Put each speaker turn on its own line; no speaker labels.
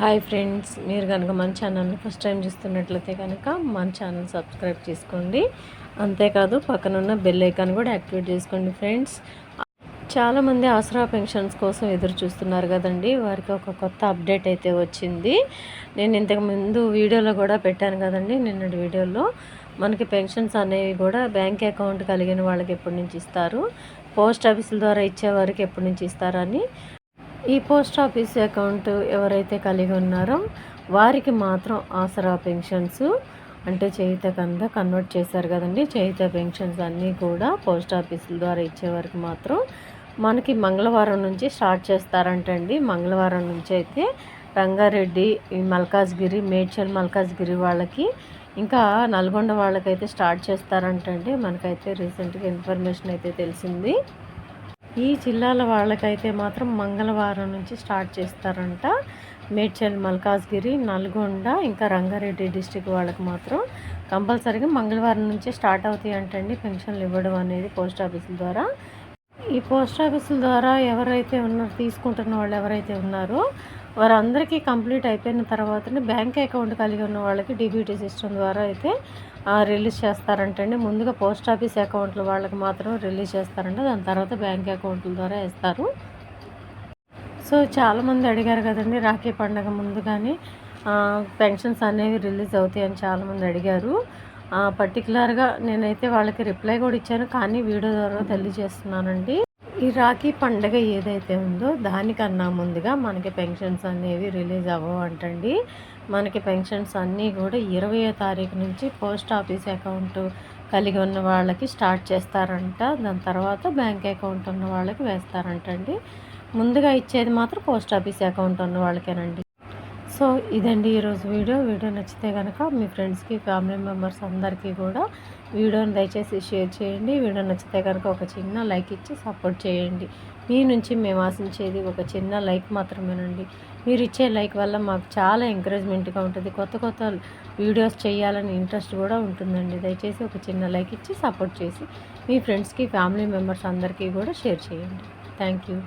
Hi friends మీరు కనుక మన ఛానల్ని ఫస్ట్ టైం చూస్తున్నట్లయితే కనుక మన ఛానల్ సబ్స్క్రైబ్ చేసుకోండి. అంతేకాదు పక్కనున్న బెల్ ఐకాన్ కూడా యాక్టివేట్ చేసుకోండి ఫ్రెండ్స్. చాలామంది ఆసరా పెన్షన్స్ కోసం ఎదురు చూస్తున్నారు కదండి. వారికి ఒక కొత్త అప్డేట్ అయితే వచ్చింది. నేను ఇంతకు ముందు వీడియోలో కూడా పెట్టాను కదండి. నిన్నటి వీడియోలో మనకి పెన్షన్స్ అనేవి కూడా బ్యాంక్ అకౌంట్ కలిగిన వాళ్ళకి ఎప్పటి నుంచి ఇస్తారు? పోస్ట్ ఆఫీసుల ద్వారా ఇచ్చే వారికి ఎప్పటి నుంచి ఇస్తారని ఈ పోస్ట్ ఆఫీస్ అకౌంట్ ఎవరైతే కలిగి ఉన్నారో వారికి మాత్రం ఆసరా పెన్షన్స్ అంటే చేయిత కింద కన్వర్ట్ చేశారు కదండి. చేయిత పెన్షన్స్ అన్నీ కూడా పోస్ట్ ఆఫీసుల ద్వారా ఇచ్చేవారికి మాత్రం మనకి మంగళవారం నుంచి స్టార్ట్ చేస్తారంటండి. మంగళవారం నుంచి అయితే రంగారెడ్డి మల్కాజ్గిరి మేడ్చల్ మల్కాజ్గిరి వాళ్ళకి ఇంకా నల్గొండ వాళ్ళకైతే స్టార్ట్ చేస్తారంటండి. మనకైతే రీసెంట్గా ఇన్ఫర్మేషన్ అయితే తెలిసింది. ఈ జిల్లాల వాళ్ళకైతే మాత్రం మంగళవారం నుంచి స్టార్ట్ చేస్తారంట. మేడ్చల్ మల్కాజ్గిరి నల్గొండ ఇంకా రంగారెడ్డి డిస్టిక్ వాళ్ళకి మాత్రం కంపల్సరీగా మంగళవారం నుంచే స్టార్ట్ అవుతాయి అంటండి పెన్షన్లు ఇవ్వడం అనేది పోస్ట్ ఆఫీసుల ద్వారా. ఈ పోస్ట్ ఆఫీసుల ద్వారా ఎవరైతే ఉన్నారో తీసుకుంటున్న వాళ్ళు ఎవరైతే ఉన్నారో వారందరికీ కంప్లీట్ అయిపోయిన తర్వాతనే బ్యాంక్ అకౌంట్ కలిగి ఉన్న వాళ్ళకి డీబీటీ సిస్టమ్ ద్వారా అయితే రిలీజ్ చేస్తారంటండి ముందుగా పోస్ట్ ఆఫీస్ అకౌంట్ల వాళ్ళకి మాత్రం రిలీజ్ చేస్తారండి దాని తర్వాత బ్యాంక్ అకౌంట్ల ద్వారా వేస్తారు. సో చాలామంది అడిగారు కదండి రాఖీ పండగ ముందుగానే పెన్షన్స్ అనేవి రిలీజ్ అవుతాయని చాలామంది అడిగారు. పర్టికులర్గా నేనైతే వాళ్ళకి రిప్లై కూడా ఇచ్చాను కానీ వీడియో ద్వారా తెలియజేస్తున్నానండి. ఈ రాఖీ పండగ ఏదైతే ఉందో దానికన్నా ముందుగా మనకి పెన్షన్స్ అనేవి రిలీజ్ అవ్వవంటండి. మనకి పెన్షన్స్ అన్నీ కూడా ఇరవయో తారీఖు నుంచి పోస్ట్ ఆఫీస్ అకౌంట్ కలిగి ఉన్న వాళ్ళకి స్టార్ట్ చేస్తారంట. దాని తర్వాత బ్యాంక్ అకౌంట్ ఉన్న వాళ్ళకి వేస్తారంటండి. ముందుగా ఇచ్చేది మాత్రం పోస్ట్ ఆఫీస్ అకౌంట్ ఉన్న వాళ్ళకేనండి. సో ఇదండి ఈరోజు వీడియో. వీడియో నచ్చితే కనుక మీ ఫ్రెండ్స్కి ఫ్యామిలీ మెంబర్స్ అందరికీ కూడా వీడియోని దయచేసి షేర్ చేయండి. వీడియో నచ్చితే కనుక ఒక చిన్న లైక్ ఇచ్చి సపోర్ట్ చేయండి. మీ నుంచి మేము ఆశించేది ఒక చిన్న లైక్ మాత్రమేనండి. మీరు ఇచ్చే లైక్ వల్ల మాకు చాలా ఎంకరేజ్మెంట్గా ఉంటుంది. కొత్త కొత్త వీడియోస్ చేయాలని ఇంట్రెస్ట్ కూడా ఉంటుందండి. దయచేసి ఒక చిన్న లైక్ ఇచ్చి సపోర్ట్ చేసి మీ ఫ్రెండ్స్కి ఫ్యామిలీ మెంబర్స్ అందరికీ కూడా షేర్ చేయండి. Thank you.